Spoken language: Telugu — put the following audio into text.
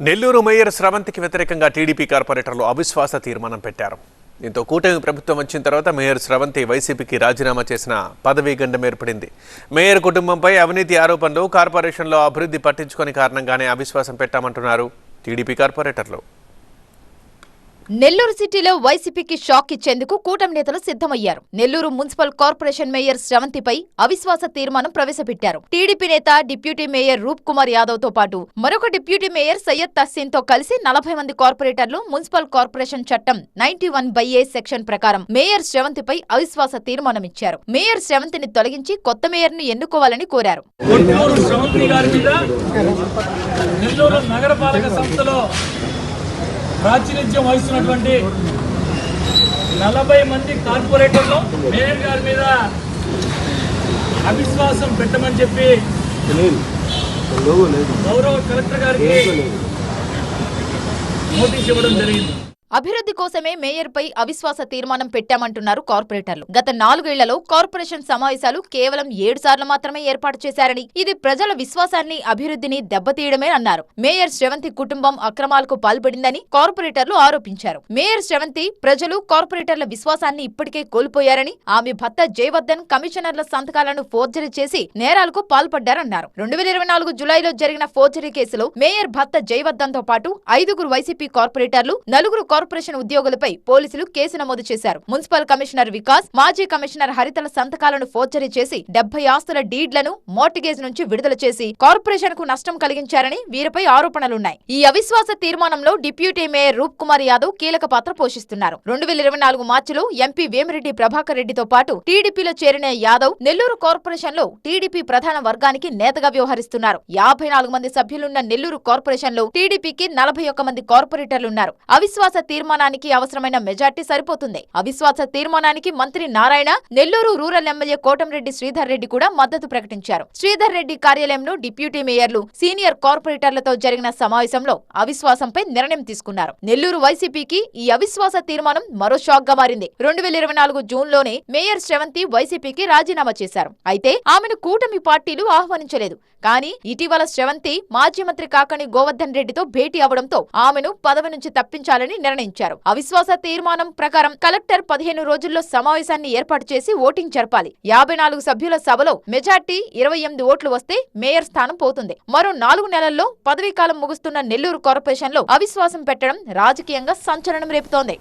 నెల్లూరు మేయర్ స్రవంతికి వ్యతిరేకంగా టీడీపీ కార్పొరేటర్లు అవిశ్వాస తీర్మానం పెట్టారు. దీంతో కూటమి ప్రభుత్వం వచ్చిన తర్వాత మేయర్ స్రవంతి వైసీపీకి రాజీనామా చేసిన పదవీ గండం ఏర్పడింది. మేయర్ కుటుంబంపై అవినీతి ఆరోపణలు కార్పొరేషన్లో అభివృద్ధి పట్టించుకొని కారణంగానే అవిశ్వాసం పెట్టామంటున్నారు టీడీపీ కార్పొరేటర్లు. నెల్లూరు సిటీలో వైసీపీకి షాక్ ఇచ్చేందుకు కూటమి నేతలు సిద్ధమయ్యారు. నెల్లూరు మున్సిపల్ కార్పొరేషన్ మేయర్ శ్రవంతిపై అవిశ్వాస తీర్మానం ప్రవేశపెట్టారు. టీడీపీ నేత డిప్యూటీ మేయర్ రూప్ కుమార్ యాదవ్తో పాటు మరొక డిప్యూటీ మేయర్ సయ్యద్ తస్సీన్తో కలిసి నలభై మంది కార్పొరేటర్లు మున్సిపల్ కార్పొరేషన్ చట్టం ninety one by A section ప్రకారం మేయర్ శ్రవంతిపై అవిశ్వాస తీర్మానం ఇచ్చారు. మేయర్ శ్రవంతిని తొలగించి కొత్త మేయర్ను ఎన్నుకోవాలని కోరారు. నెల్లూరు నగరపాలక సంస్థలో ప్రాతినిధ్యం వహిస్తున్నటువంటి నలభై మంది కార్పొరేటర్లు మేయర్ గారి మీద అవిశ్వాసం పెట్టమని చెప్పి గౌరవ కలెక్టర్ గారికి నోటీస్ ఇవ్వడం జరిగింది. అభివృద్ధి కోసమే మేయర్పై అవిశ్వాస తీర్మానం పెట్టామంటున్నారు కార్పొరేటర్లు. గత నాలుగేళ్ళలో కార్పొరేషన్ సమావేశాలు కేవలం ఏడు సార్లు మాత్రమే ఏర్పాటు చేశారని ఇది ప్రజల విశ్వాసాన్ని అభివృద్ధిని దెబ్బతీయడమే అన్నారు. మేయర్ శ్రవంతి కుటుంబం అక్రమాలకు పాల్పడిందని కార్పొరేటర్లు ఆరోపించారు. మేయర్ శ్రవంతి ప్రజలు కార్పొరేటర్ల విశ్వాసాన్ని ఇప్పటికే కోల్పోయారని ఆమె భర్త జయవర్ధన్ కమిషనర్ల సంతకాలను ఫోర్జరీ చేసి నేరాలకు పాల్పడ్డారన్నారు. రెండు వేల ఇరవై నాలుగు జులైలో జరిగిన ఫోర్జరీ కేసులో మేయర్ భర్త జయవర్ధన్తో పాటు ఐదుగురు వైసీపీ కార్పొరేటర్లు నలుగురు కార్పొరేషన్ ఉద్యోగులపై పోలీసులు కేసు నమోదు చేశారు. మున్సిపల్ కమిషనర్ వికాస్ మాజీ కమిషనర్ హరితల సంతకాలను ఫోర్జరీ చేసి డెబ్బై ఆస్తుల డీడ్లను మోర్టిగేజ్ నుంచి విడుదల చేసి కార్పొరేషన్కు నష్టం కలిగించారని వీరిపై ఆరోపణలున్నాయి. ఈ అవిశ్వాస తీర్మానంలో డిప్యూటీ మేయర్ రూప్ కుమార్ యాదవ్ కీలక పాత్ర పోషిస్తున్నారు. రెండు వేల ఇరవై నాలుగు మార్చిలో ఎంపీ వేమిరెడ్డి ప్రభాకర్ రెడ్డితో పాటు టీడీపీలో చేరిన యాదవ్ నెల్లూరు కార్పొరేషన్లో టీడీపీ ప్రధాన వర్గానికి నేతగా వ్యవహరిస్తున్నారు. యాభై నాలుగు మంది సభ్యులున్న నెల్లూరు కార్పొరేషన్లో టీడీపీకి నలభై ఒక్క మంది కార్పొరేటర్లున్నారు. అవిశ్వాస తీర్మానానికి అవసరమైన మెజార్టీ సరిపోతుంది. అవిశ్వాస తీర్మానానికి మంత్రి నారాయణ నెల్లూరు రూరల్ ఎమ్మెల్యే కోటంరెడ్డి శ్రీధర్ రెడ్డి కూడా మద్దతు ప్రకటించారు. శ్రీధర్ రెడ్డి కార్యాలయంలో డిప్యూటీ మేయర్లు సీనియర్ కార్పొరేటర్లతో జరిగిన సమావేశంలో అవిశ్వాసంపై నిర్ణయం తీసుకున్నారు. నెల్లూరు వైసీపీకి ఈ అవిశ్వాస తీర్మానం మరో షాక్గా మారింది. రెండు వేల ఇరవై నాలుగు జూన్లోనే మేయర్ శ్రవంతి వైసీపీకి రాజీనామా చేశారు. అయితే ఆమెను కూటమి పార్టీలు ఆహ్వానించలేదు. కానీ ఇటీవల శ్రవంతి మాజీ మంత్రి కాకని గోవర్ధన్ రెడ్డితో భేటీ అవడంతో ఆమెను పదవి నుంచి తప్పించాలని నిర్ణయించారు. అవిశ్వాస తీర్మానం ప్రకారం కలెక్టర్ పదిహేను రోజుల్లో సమావేశాన్ని ఏర్పాటు చేసి ఓటింగ్ జరపాలి. యాభై నాలుగు సభ్యుల సభలో మెజార్టీ ఇరవై ఎనిమిది ఓట్లు వస్తే మేయర్ స్థానం పోతుంది. మరో నాలుగు నెలల్లో పదవీకాలం ముగుస్తున్న నెల్లూరు కార్పొరేషన్లో అవిశ్వాసం పెట్టడం రాజకీయంగా సంచలనం రేపుతోంది.